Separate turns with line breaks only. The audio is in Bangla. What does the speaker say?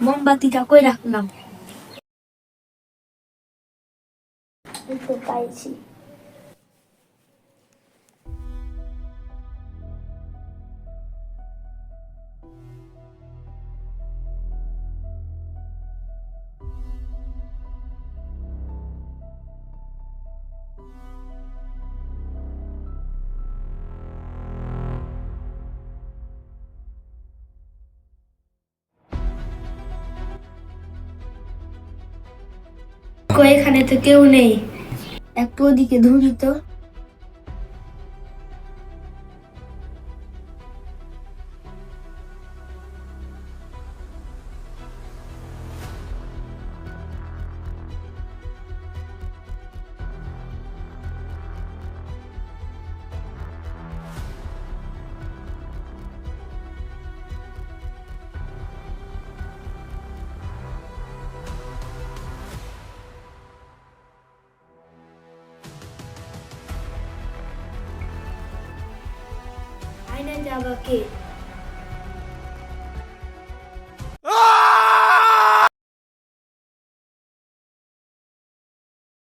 মোমবাতিটা কই রাখলাম? পাইছি। কই এখানে তো কেউ নেই। একটু ওদিকে ধরি einer, der aber.